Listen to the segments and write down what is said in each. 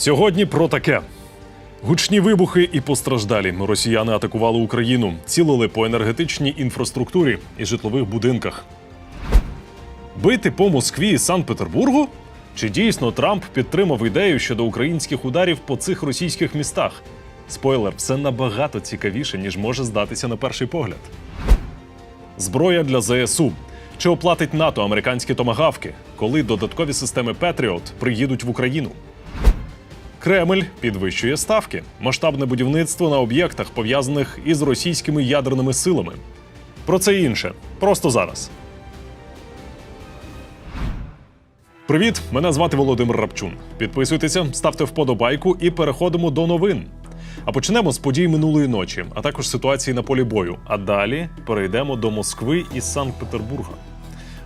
Сьогодні про таке. Гучні вибухи і постраждалі. Росіяни атакували Україну, цілили по енергетичній інфраструктурі і житлових будинках. Бити по Москві і Санкт-Петербургу? Чи дійсно Трамп підтримав ідею щодо українських ударів по цих російських містах? Спойлер, все набагато цікавіше, ніж може здатися на перший погляд. Зброя для ЗСУ. Чи оплатить НАТО американські томагавки, коли додаткові системи Петріот приїдуть в Україну? Кремль підвищує ставки. Масштабне будівництво на об'єктах, пов'язаних із російськими ядерними силами. Про це інше. Просто зараз. Привіт! Мене звати Володимир Рапчун. Підписуйтеся, ставте вподобайку і переходимо до новин. А почнемо з подій минулої ночі, а також ситуації на полі бою. А далі перейдемо до Москви і Санкт-Петербурга.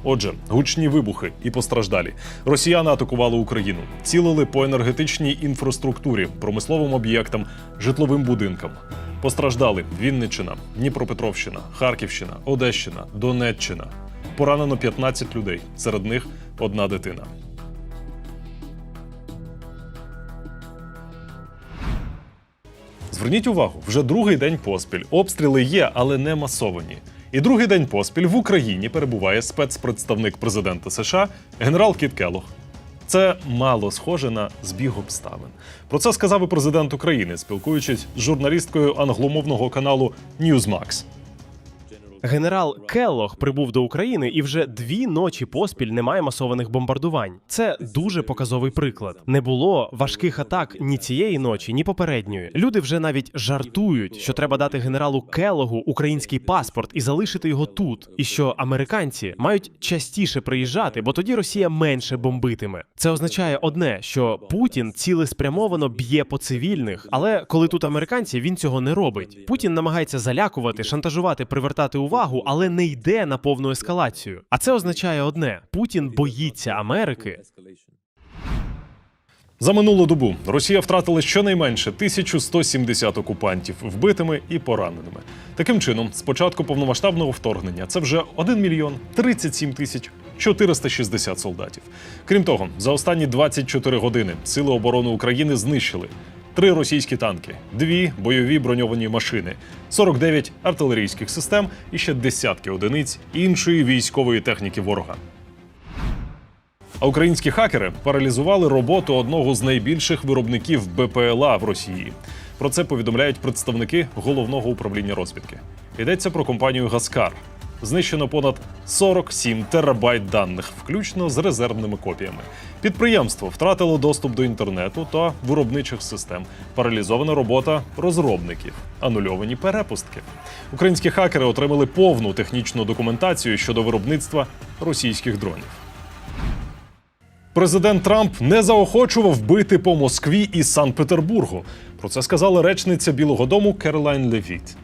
Отже, гучні вибухи і постраждалі. Росіяни атакували Україну, цілили по енергетичній інфраструктурі, промисловим об'єктам, житловим будинкам. Постраждали Вінниччина, Дніпропетровщина, Харківщина, Одещина, Донеччина. Поранено 15 людей, серед них одна дитина. Зверніть увагу, вже другий день поспіль. Обстріли є, але не масовані. І другий день поспіль в Україні перебуває спецпредставник президента США генерал Кіт Келлог. Це мало схоже на збіг обставин. Про це сказав і президент України, спілкуючись з журналісткою англомовного каналу Newsmax. Генерал Келлог прибув до України і вже дві ночі поспіль немає масованих бомбардувань. Це дуже показовий приклад. Не було важких атак ні цієї ночі, ні попередньої. Люди вже навіть жартують, що треба дати генералу Келлогу український паспорт і залишити його тут. І що американці мають частіше приїжджати, бо тоді Росія менше бомбитиме. Це означає одне, що Путін цілеспрямовано б'є по цивільних, але коли тут американці, він цього не робить. Путін намагається залякувати, шантажувати, привертати увагу, але не йде на повну ескалацію. А це означає одне: Путін боїться Америки. За минулу добу Росія втратила щонайменше 1170 окупантів вбитими і пораненими. Таким чином, з початку повномасштабного вторгнення це вже 1 мільйон 37 тисяч 460 солдатів. Крім того, за останні 24 години Сили оборони України знищили три російські танки, дві бойові броньовані машини, 49 артилерійських систем і ще десятки одиниць іншої військової техніки ворога. А українські хакери паралізували роботу одного з найбільших виробників БПЛА в Росії. Про це повідомляють представники головного управління розвідки. Йдеться про компанію Гаскар. Знищено понад 47 терабайт даних, включно з резервними копіями. Підприємство втратило доступ до інтернету та виробничих систем. Паралізована робота розробників, анульовані перепустки. Українські хакери отримали повну технічну документацію щодо виробництва російських дронів. Президент Трамп не заохочував бити по Москві і Санкт-Петербургу. Про це сказала речниця Білого Дому Керолайн Левіт.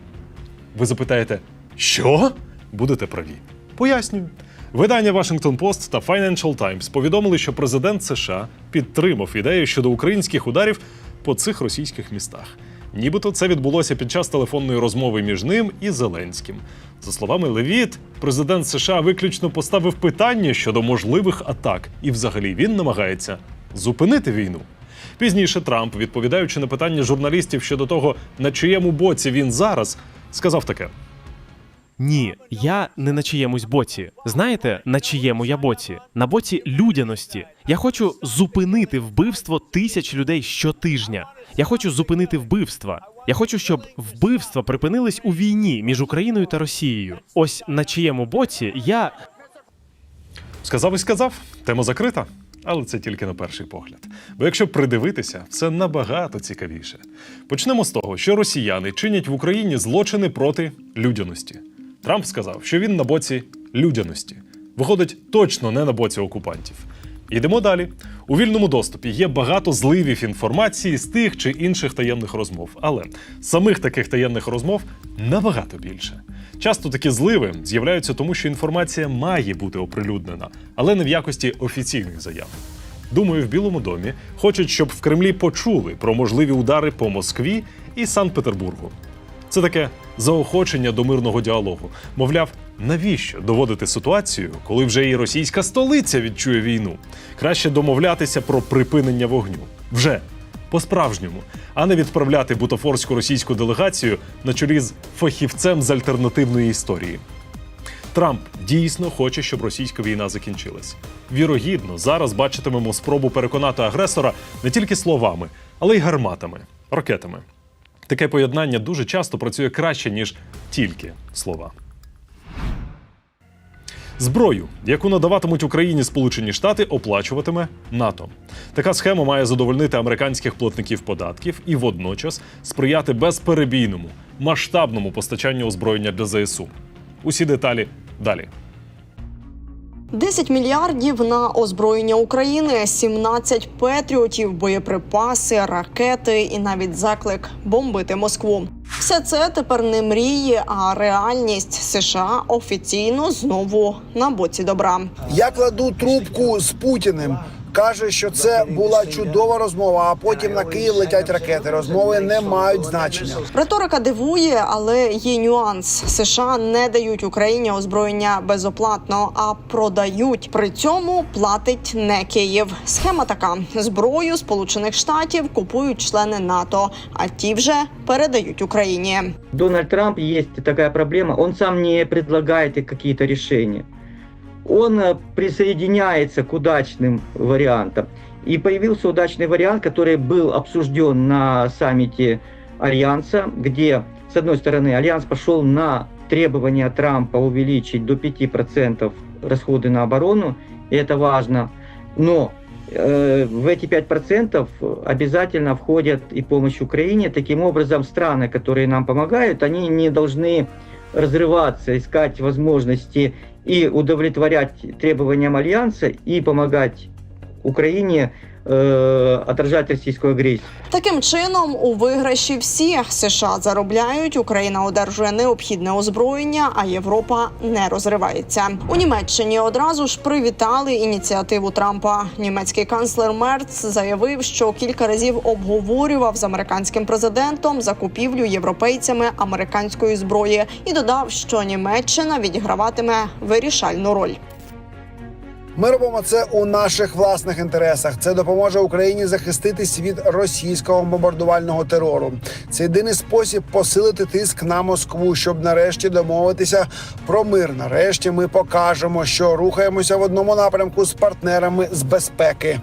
Ви запитаєте, що? Будете праві. Пояснюю. Видання Washington Post та Financial Times повідомили, що президент США підтримав ідею щодо українських ударів по цих російських містах. Нібито це відбулося під час телефонної розмови між ним і Зеленським. За словами Левіт, президент США виключно поставив питання щодо можливих атак, і взагалі він намагається зупинити війну. Пізніше Трамп, відповідаючи на питання журналістів щодо того, на чиєму боці він зараз, сказав таке: Ні, я не на чиємусь боці. Знаєте, на чиєму я боці? На боці людяності. Я хочу зупинити вбивство тисяч людей щотижня. Я хочу зупинити вбивства. Я хочу, щоб вбивства припинились у війні між Україною та Росією. Ось на чиєму боці я Сказав і сказав, тема закрита. Але це тільки на перший погляд. Бо якщо придивитися, все набагато цікавіше. Почнемо з того, що росіяни чинять в Україні злочини проти людяності. Трамп сказав, що він на боці людяності. Виходить, точно не на боці окупантів. Йдемо далі. У вільному доступі є багато зливів інформації з тих чи інших таємних розмов, але самих таких таємних розмов набагато більше. Часто такі зливи з'являються тому, що інформація має бути оприлюднена, але не в якості офіційних заяв. Думаю, в Білому домі хочуть, щоб в Кремлі почули про можливі удари по Москві і Санкт-Петербургу. Це таке заохочення до мирного діалогу. Мовляв, навіщо доводити ситуацію, коли вже і російська столиця відчує війну? Краще домовлятися про припинення вогню. Вже по-справжньому, а не відправляти бутафорську російську делегацію на чолі з фахівцем з альтернативної історії. Трамп дійсно хоче, щоб російська війна закінчилась. Вірогідно, зараз бачитимемо спробу переконати агресора не тільки словами, але й гарматами, ракетами. Таке поєднання дуже часто працює краще, ніж тільки слова. Зброю, яку надаватимуть Україні Сполучені Штати, оплачуватиме НАТО. Така схема має задовольнити американських платників податків і водночас сприяти безперебійному масштабному постачанню озброєння для ЗСУ. Усі деталі далі. 10 мільярдів на озброєння України, 17 петріотів, боєприпаси, ракети і навіть заклик бомбити Москву. Все це тепер не мрії, а реальність США офіційно знову на боці добра. Я кладу трубку з Путіним. Каже, що це була чудова розмова. А потім на Київ летять ракети. Розмови не мають значення. Риторика дивує, але є нюанс. США не дають Україні озброєння безоплатно, а продають. При цьому платить не Київ. Схема така: зброю Сполучених Штатів купують члени НАТО, а ті вже передають Україні. Дональд Трамп есть такая проблема, он сам не предлагает и какие-то решения. Он э, присоединяется к удачным вариантам. И появился удачный вариант, который был обсужден на саммите Альянса, где, с одной стороны, Альянс пошел на требования Трампа увеличить до 5% расходы на оборону, и это важно. Но э, в эти 5% обязательно входят и помощь Украине. Таким образом, страны, которые нам помогают, они не должны разрываться, искать возможности и удовлетворять требованиям Альянса и помогать Украине отражать российскую агрессию. Таким чином, у виграші всі США заробляють, Україна одержує необхідне озброєння, а Європа не розривається. У Німеччині одразу ж привітали ініціативу Трампа. Німецький канцлер Мерц заявив, що кілька разів обговорював з американським президентом закупівлю європейцями американської зброї і додав, що Німеччина відіграватиме вирішальну роль. Ми робимо це у наших власних інтересах. Це допоможе Україні захиститись від російського бомбардувального терору. Це єдиний спосіб посилити тиск на Москву, щоб нарешті домовитися про мир. Нарешті ми покажемо, що рухаємося в одному напрямку з партнерами з безпеки.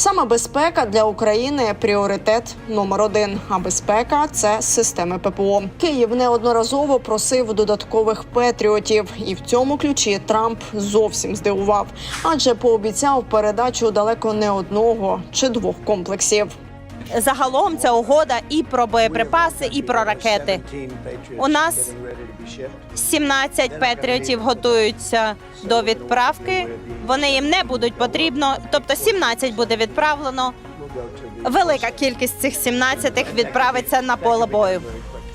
Саме безпека для України пріоритет номер один. А безпека це системи ППО. Київ неодноразово просив додаткових патріотів, і в цьому ключі Трамп зовсім здивував, адже пообіцяв передачу далеко не одного чи двох комплексів. Загалом ця угода і про боєприпаси, і про ракети. У нас 17 патріотів готуються до відправки. Вони їм не будуть потрібно, тобто 17 буде відправлено. Велика кількість цих 17 відправиться на поле бою.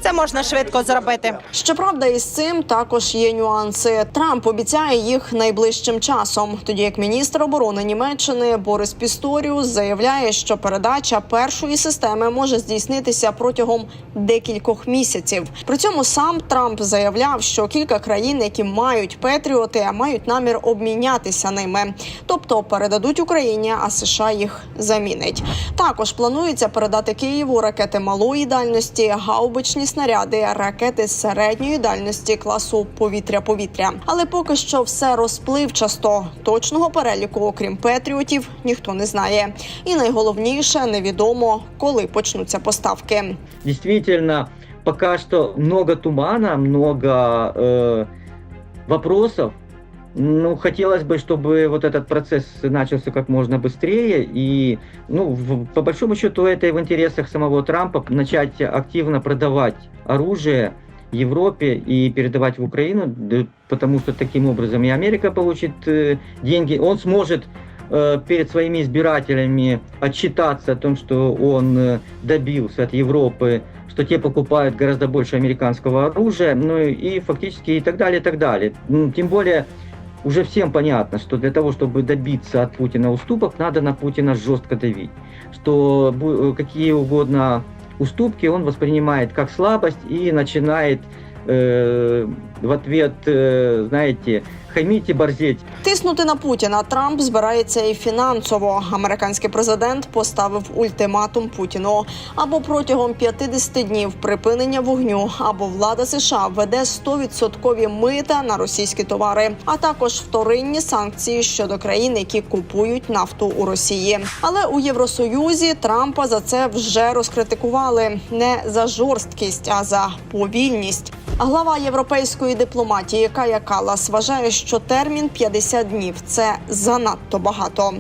Це можна швидко зробити. Щоправда, із цим також є нюанси. Трамп обіцяє їх найближчим часом. Тоді як міністр оборони Німеччини Борис Пісторіус заявляє, що передача першої системи може здійснитися протягом декількох місяців. При цьому сам Трамп заявляв, що кілька країн, які мають петріоти, мають намір обмінятися ними, тобто передадуть Україні, а США їх замінить. Також планується передати Києву ракети малої дальності, гаубичні снаряди, ракети середньої дальності класу повітря-повітря. Але поки що все розпливчасто. Точного переліку, окрім петріотів, ніхто не знає. І найголовніше невідомо, коли почнуться поставки. Дійсно, поки що много тумана, много е, вопросов. Ну, хотелось бы, чтобы вот этот процесс начался как можно быстрее. И, ну, в- по большому счету, это и в интересах самого Трампа начать активно продавать оружие Европе и передавать в Украину, потому что таким образом и Америка получит э, деньги. Он сможет э, перед своими избирателями отчитаться о том, что он э, добился от Европы, что те покупают гораздо больше американского оружия, ну и фактически и так далее, и так далее. Тем более уже всем понятно, что для того, чтобы добиться от Путина уступок, надо на Путина жестко давить. Что бу- э, какие угодно уступки он воспринимает как слабость и начинает э, в ответ, э, знаете, хамить и борзеть. Тиснути на Путіна Трамп збирається і фінансово. Американський президент поставив ультиматум Путіну або протягом 50 днів припинення вогню, або влада США введе 100% мита на російські товари, а також вторинні санкції щодо країн, які купують нафту у Росії. Але у Євросоюзі Трампа за це вже розкритикували не за жорсткість, а за повільність. Глава європейської дипломатії Кая Калас вважає, що термін 50 днів це занадто багато.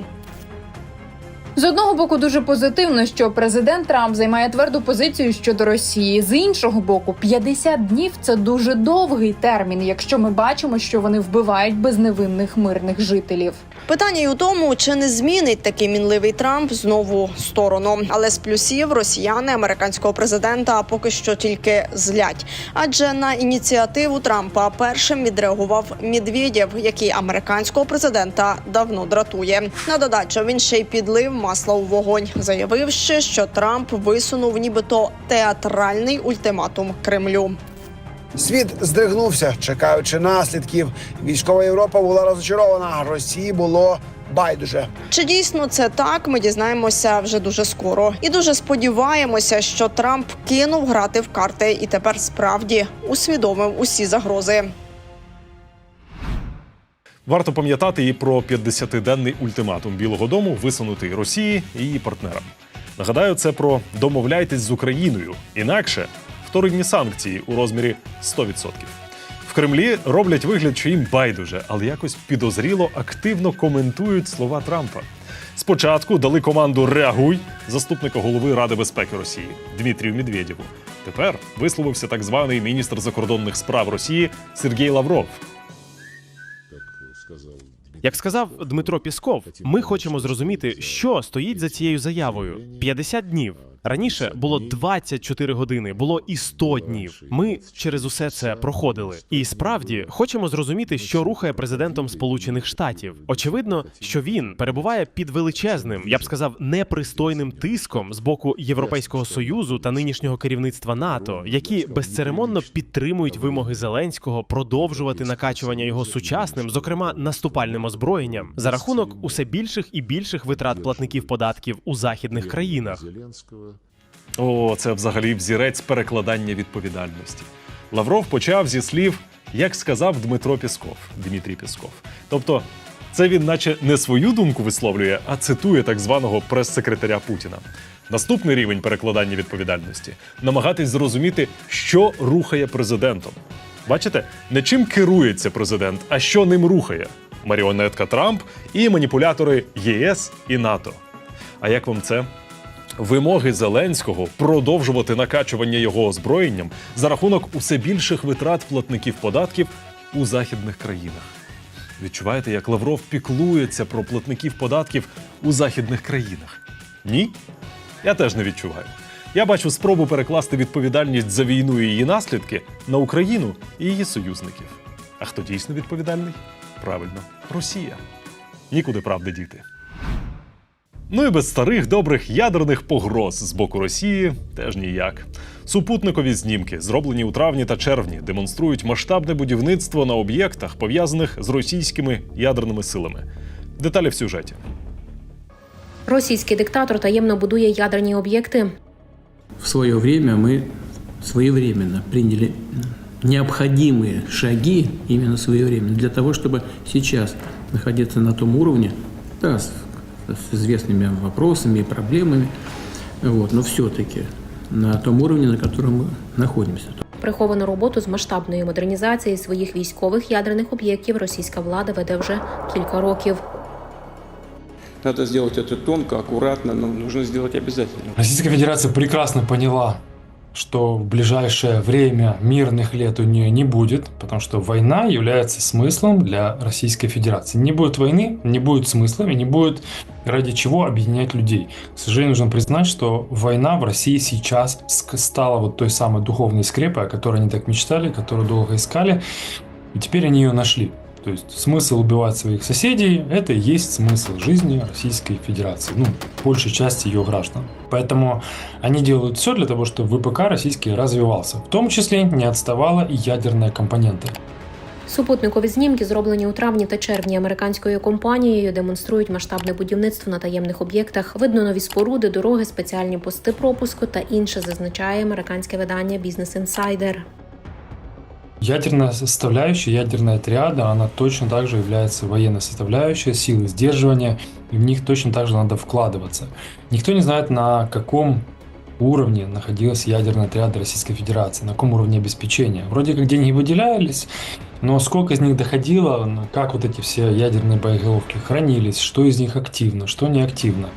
З одного боку, дуже позитивно, що президент Трамп займає тверду позицію щодо Росії. З іншого боку, 50 днів це дуже довгий термін, якщо ми бачимо, що вони вбивають безневинних мирних жителів. Питання й у тому, чи не змінить такий мінливий Трамп знову сторону. Але з плюсів росіяни американського президента поки що тільки злять. Адже на ініціативу Трампа першим відреагував Медведєв, який американського президента давно дратує. На додачу він ще й підлив масла у вогонь, заявивши, що Трамп висунув нібито театральний ультиматум Кремлю. Світ здригнувся, чекаючи наслідків. Військова Європа була розочарована. Росії було байдуже. Чи дійсно це так? Ми дізнаємося вже дуже скоро, і дуже сподіваємося, що Трамп кинув грати в карти і тепер справді усвідомив усі загрози. Варто пам'ятати і про 50-денний ультиматум Білого Дому, висунутий Росії і її партнерам. Нагадаю, це про домовляйтесь з Україною, інакше вторинні санкції у розмірі 100%. В Кремлі роблять вигляд, що їм байдуже, але якось підозріло активно коментують слова Трампа. Спочатку дали команду Реагуй заступника голови Ради безпеки Росії Дмитрію Медведєву. Тепер висловився так званий міністр закордонних справ Росії Сергій Лавров. Як сказав Дмитро Пісков, ми хочемо зрозуміти, що стоїть за цією заявою. 50 днів. Раніше було 24 години, було і 100 днів. Ми через усе це проходили. І справді хочемо зрозуміти, що рухає президентом Сполучених Штатів. Очевидно, що він перебуває під величезним, я б сказав, непристойним тиском з боку Європейського союзу та нинішнього керівництва НАТО, які безцеремонно підтримують вимоги Зеленського продовжувати накачування його сучасним, зокрема наступальним озброєнням, за рахунок усе більших і більших витрат платників податків у західних країнах. О, це взагалі взірець перекладання відповідальності. Лавров почав зі слів, як сказав Дмитро Пісков, Дмитрій Пісков. Тобто, це він, наче не свою думку висловлює, а цитує так званого прес-секретаря Путіна. Наступний рівень перекладання відповідальності намагатись зрозуміти, що рухає президентом. Бачите, не чим керується президент, а що ним рухає маріонетка Трамп і маніпулятори ЄС і НАТО. А як вам це? Вимоги Зеленського продовжувати накачування його озброєнням за рахунок усе більших витрат платників податків у західних країнах. Відчуваєте, як Лавров піклується про платників податків у західних країнах? Ні? Я теж не відчуваю. Я бачу спробу перекласти відповідальність за війну і її наслідки на Україну і її союзників. А хто дійсно відповідальний? Правильно, Росія. Нікуди правди діти. Ну і без старих добрих ядерних погроз з боку Росії теж ніяк. Супутникові знімки, зроблені у травні та червні, демонструють масштабне будівництво на об'єктах, пов'язаних з російськими ядерними силами. Деталі в сюжеті. Російський диктатор таємно будує ядерні об'єкти. в свое время мы своевременно приняли необходимые шаги именно своевременно для того, чтобы сейчас находиться на том уровне, да, с, с известными вопросами и проблемами, вот, но все-таки на том уровне, на котором мы находимся. Приховану роботу з масштабної модернізації своїх військових ядерних об'єктів російська влада веде вже кілька років. Надо сделать это тонко, аккуратно, но нужно сделать обязательно. Российская Федерация прекрасно поняла, что в ближайшее время мирных лет у нее не будет, потому что война является смыслом для Российской Федерации. Не будет войны, не будет смысла и не будет ради чего объединять людей. К сожалению, нужно признать, что война в России сейчас стала вот той самой духовной скрепой, о которой они так мечтали, которую долго искали, и теперь они ее нашли. То есть смысл убивать своих соседей – это и есть смысл жизни Российской Федерации, ну, большей части ее граждан. Поэтому они делают все для того, чтобы ВПК российский развивался. В том числе не отставала и ядерная компонента. Супутникові знімки, зроблені у травні та червні американською компанією, демонструють масштабне будівництво на таємних об'єктах. Видно нові споруди, дороги, спеціальні пости пропуску та інше, зазначає американське видання Business Insider. Ядерная составляющая, ядерная триада, она точно так же является военной составляющей, силы сдерживания, и в них точно так же надо вкладываться. Никто не знает, на каком уровне находилась ядерная триада Российской Федерации, на каком уровне обеспечения. Вроде как деньги выделялись, но сколько из них доходило, ну, как вот эти все ядерные боеголовки хранились, что из них активно, что не активно.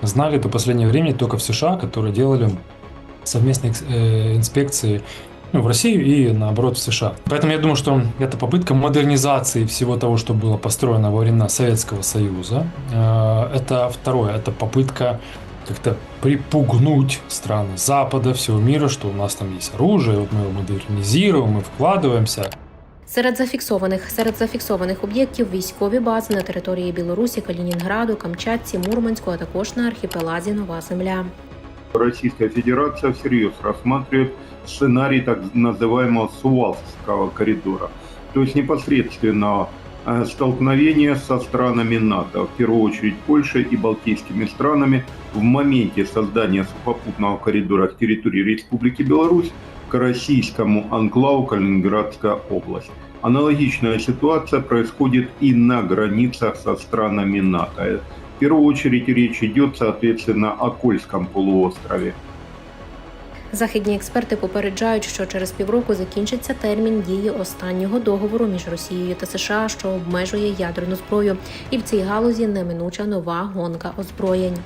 Знали до последнего времени только в США, которые делали совместные э, инспекции ну, в Россию и наоборот в США. Поэтому я думаю, что это попытка модернизации всего того, что было построено во времена Советского Союза. Э, Это второе, это попытка как-то припугнуть страны Запада, всего мира, что у нас там есть оружие, вот мы его модернизируем, мы вкладываемся. Серед зафіксованих серед зафіксованих об'єктів військові бази на території Білорусі, Калінінграду, Камчатці, Мурманську, а також на архіпеладі Нова Земля. Российская Федерация всерьез рассматривает сценарий так называемого Сувалского коридора. То есть непосредственно э, столкновение со странами НАТО, в первую очередь Польшей и балтийскими странами в моменте создания сухопутного коридора с территории Республики Беларусь к российскому анклаву Калининградская область. Аналогичная ситуация происходит и на границах со странами НАТО. В первую очередь речь идет, соответственно, о Кольском полуострове. Західні експерти попереджають, що через півроку закінчиться термін дії останнього договору між Росією та США, що обмежує ядерну зброю, і в цій галузі неминуча нова гонка озброєнь.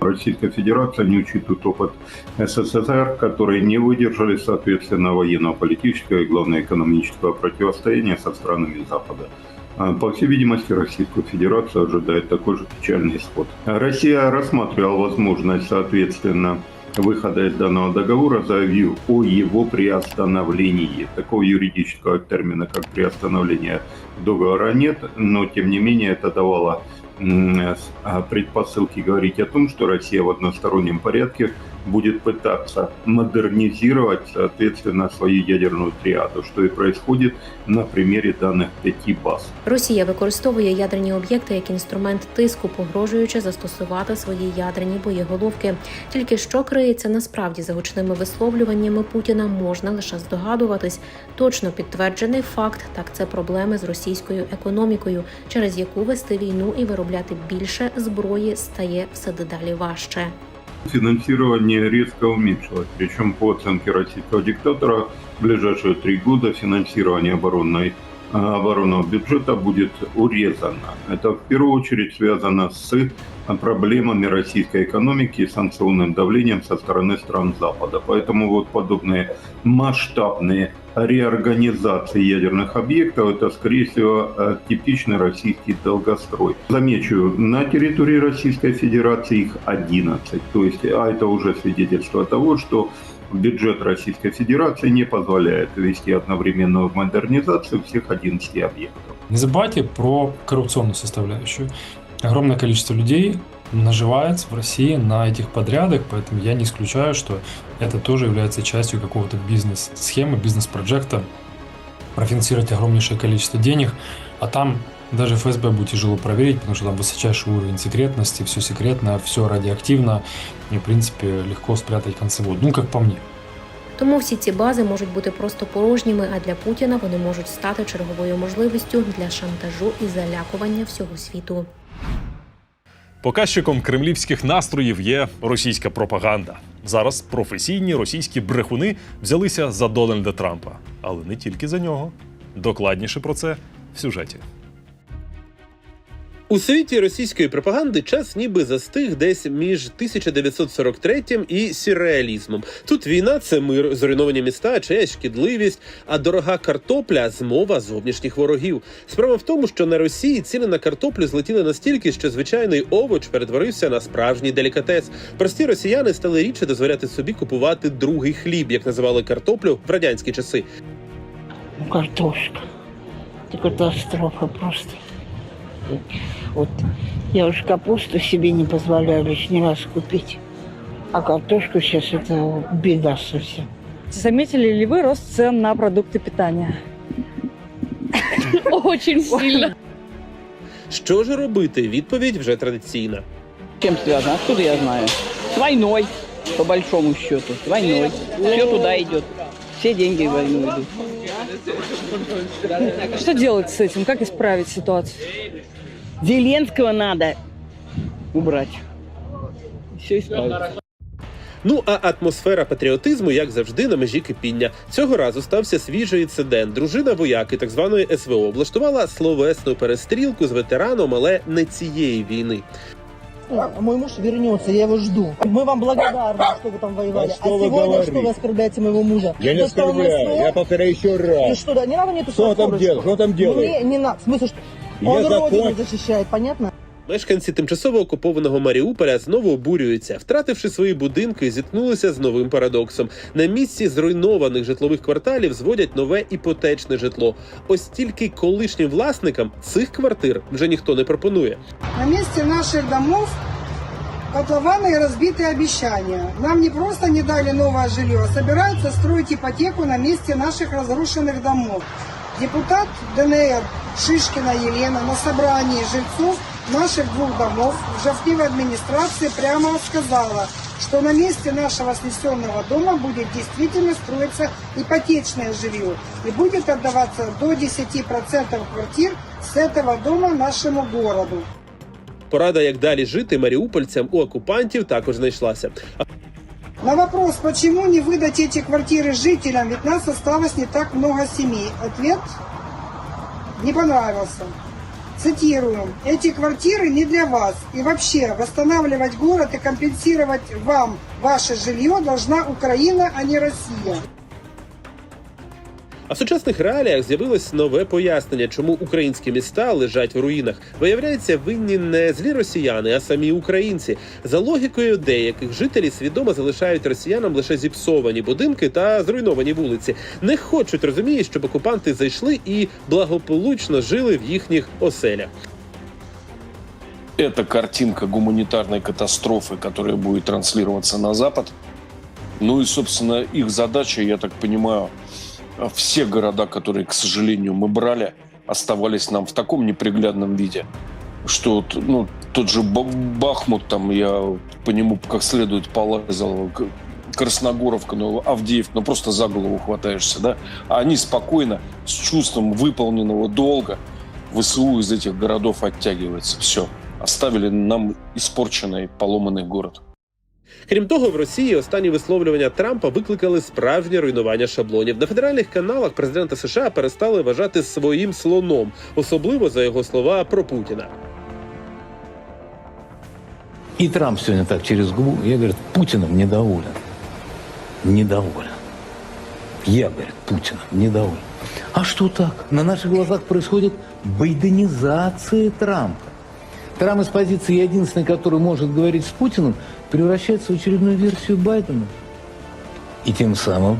Российская Федерация не учитывает опыт СССР, которые не выдержали, соответственно, военно-политического и, главное, экономического противостояния со странами Запада. А, По всей видимости, Российскую Федерацию ожидает такой же печальный исход. Россия рассматривала возможность, соответственно, выхода из данного договора, заявив о его приостановлении. Такого юридического термина, как приостановление договора нет, но тем не менее это давало а, предпосылки говорить о том, что Россия в одностороннем порядке будет пытаться модернизировать, соответственно, свою ядерную триаду, что и происходит на примере данных пяти баз. Росія використовує ядерні об'єкти як інструмент тиску, погрожуючи застосувати свої ядерні боєголовки. Тільки що криється насправді за гучними висловлюваннями Путіна, можна лише здогадуватись. Точно підтверджений факт так це проблеми з російською економікою, через яку вести війну і виробляти більше зброї стає все дедалі важче. Финансирование резко уменьшилось. Причем по оценке российского диктатора в ближайшие три года финансирование оборонной, оборонного бюджета будет урезано. Это в первую очередь связано с проблемами российской экономики и санкционным давлением со стороны стран Запада. Поэтому вот подобные масштабные реорганизации ядерных объектов это, скорее всего, э, типичный российский долгострой. Замечу, на территории Российской Федерации их 11. То есть, а это уже свидетельство того, что бюджет Российской Федерации не позволяет вести одновременную модернизацию всех 11 объектов. Не забывайте про коррупционную составляющую. Огромное количество людей наживается в России на этих подрядах, поэтому я не исключаю, что это тоже является частью какого-то бизнес-схемы, бизнес-проекта, профинансировать огромнейшее количество денег, а там даже ФСБ будет тяжело проверить, потому что там высочайший уровень секретности, все секретно, все радиоактивно, и, в принципе, легко спрятать концевод. Ну, как по мне. Тому всі ці бази можуть бути просто порожніми, а для Путіна вони можуть стати черговою можливістю для шантажу і залякування всього світу. Показчиком кремлівських настроїв є російська пропаганда. Зараз професійні російські брехуни взялися за Дональда Трампа, але не тільки за нього. Докладніше про це в сюжеті. У світі російської пропаганди час ніби застиг десь між 1943 і сюрреалізмом. Тут війна це мир, зруйновані міста, чиясь шкідливість, а дорога картопля змова зовнішніх ворогів. Справа в тому, що на Росії ціни на картоплю злетіли настільки, що звичайний овоч перетворився на справжній делікатес. Прості росіяни стали рідше дозволяти собі купувати другий хліб, як називали картоплю в радянські часи. Картошка. Это катастрофа просто. Вот я уж капусту себе не позволяю лишний раз купить. А картошку сейчас это беда совсем. Заметили ли вы рост цен на продукты питания? Очень сильно. Що ж робити? Відповідь вже традиційна. Чем связано? Откуда я знаю? С войной, по большому счету. С войной. Все туда идет. Все деньги в войну идут. Что делать с этим? Как исправить ситуацию? Зеленского надо убрать. Все исправится. Ну а атмосфера патріотизму, як завжди, на межі кипіння. Цього разу стався свіжий інцидент. Дружина вояки так званої СВО облаштувала словесну перестрілку з ветераном, але не цієї війни. Мой муж вернется, я его жду. Мы вам благодарны, что вы там воевали. А что а вы сегодня говорите? что вы оскорбляете моего мужа? Я не То, что он оскорбляю, СВО? я повторяю еще раз. Ну что, да, не надо мне эту Что там шахтерочку. делать? Что там делать? Мне не надо. В смысле, что Я он закон- родину защищает, понятно? Мешканці тимчасово окупованого Маріуполя знову обурюються, втративши свої будинки, зіткнулися з новим парадоксом. На місці зруйнованих житлових кварталів зводять нове іпотечне житло. Ось тільки колишнім власникам цих квартир вже ніхто не пропонує. На месте наших домов котлованы и разбитые обещания. Нам не просто не дали новое жилье, а собираются строить ипотеку на месте наших разрушенных домов. Депутат ДНР Шишкина Елена на собрании жильцов наших двух домов в Жовтневой администрации прямо сказала, что на месте нашего снесенного дома будет действительно строиться ипотечное жилье и будет отдаваться до 10% квартир с этого дома нашему городу. Порада, як далі жити маріупольцям у окупантів, також знайшлася. На вопрос, почему не выдать эти квартиры жителям, ведь нас осталось не так много семей. Ответ не понравился. Цитирую. Эти квартиры не для вас. И вообще, восстанавливать город и компенсировать вам ваше жилье должна Украина, а не Россия. А в сучасних реаліях з'явилось нове пояснення, чому українські міста лежать в руїнах. Виявляється, винні не злі росіяни, а самі українці. За логікою деяких жителі свідомо залишають росіянам лише зіпсовані будинки та зруйновані вулиці. Не хочуть розуміють, щоб окупанти зайшли і благополучно жили в їхніх оселях. Это картинка гуманитарной катастрофы, которая будет транслироваться на Запад. Ну и, собственно, их задача, я так понимаю, все города, которые, к сожалению, мы брали, оставались нам в таком неприглядном виде, что ну, тот же Ба- Бахмут, там я по нему как следует полазил, Красногоровка, ну, Авдеевка, ну просто за голову хватаешься, да? А они спокойно, с чувством выполненного долга, ВСУ из этих городов оттягивается. Все. Оставили нам испорченный, поломанный город. Крім того, в Росії останні висловлювання Трампа викликали справжнє руйнування шаблонів. На федеральних каналах президента США перестали вважати своїм слоном, особливо за його слова про Путіна. И Трамп сегодня так через губу, я, говорит, Путиным недоволен. Недоволен. Я, говорит, Путиным недоволен. А что так? На наших глазах происходит байденизация Трампа. Трамп из позиции единственный, который может говорить с Путиным, превращается в очередную версию Байдена. И тем самым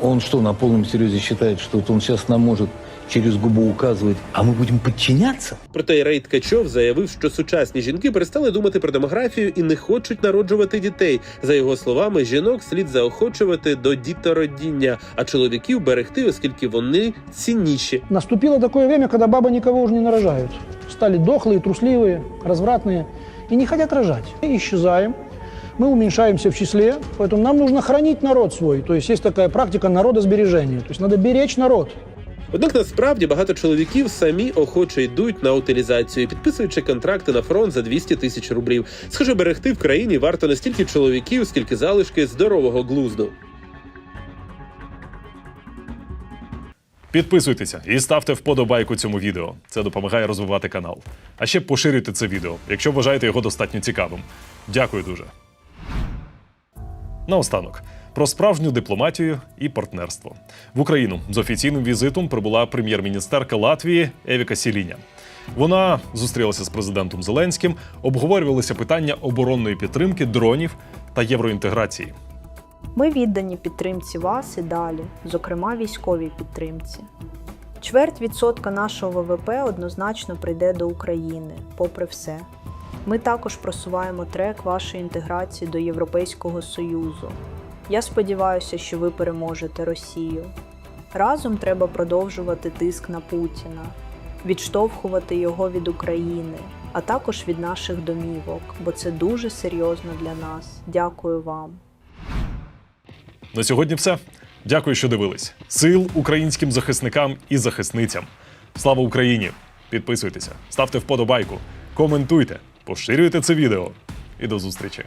он что, на полном серьезе считает, что вот он сейчас нам может через губу указывать, а мы будем подчиняться? Проте Рей Ткачов заявив, що сучасні жінки перестали думати про демографію і не хочуть народжувати дітей. За його словами, жінок слід заохочувати до дітородіння, а чоловіків берегти, оскільки вони цінніші. Наступило такое время, когда бабы никого уже не нарожают. Стали дохлые, трусливые, развратные и не хотят рожать. И исчезаем. Мы уменьшаемся в числе, поэтому нам нужно хранить народ свой. То есть есть такая практика народосбережения. То есть надо беречь народ. Однак насправді багато чоловіків самі охоче йдуть на утилізацію, підписуючи контракти на фронт за 200 тисяч рублів. Схоже, берегти в країні варто не стільки чоловіків, скільки залишки здорового глузду. Підписуйтеся і ставте вподобайку цьому відео. Це допомагає розвивати канал. А ще поширюйте це відео, якщо вважаєте його достатньо цікавим. Дякую дуже. Наостанок про справжню дипломатію і партнерство в Україну з офіційним візитом прибула прем'єр-міністерка Латвії Евіка Сіліня. Вона зустрілася з президентом Зеленським, обговорювалися питання оборонної підтримки, дронів та євроінтеграції. Ми віддані підтримці вас і далі, зокрема військовій підтримці. Чверть відсотка нашого ВВП однозначно прийде до України, попри все. Ми також просуваємо трек вашої інтеграції до Європейського Союзу. Я сподіваюся, що ви переможете Росію. Разом треба продовжувати тиск на Путіна, відштовхувати його від України, а також від наших домівок, бо це дуже серйозно для нас. Дякую вам. На сьогодні все. Дякую, що дивились. Сил українським захисникам і захисницям. Слава Україні! Підписуйтеся, ставте вподобайку, коментуйте, поширюйте це відео. І до зустрічі!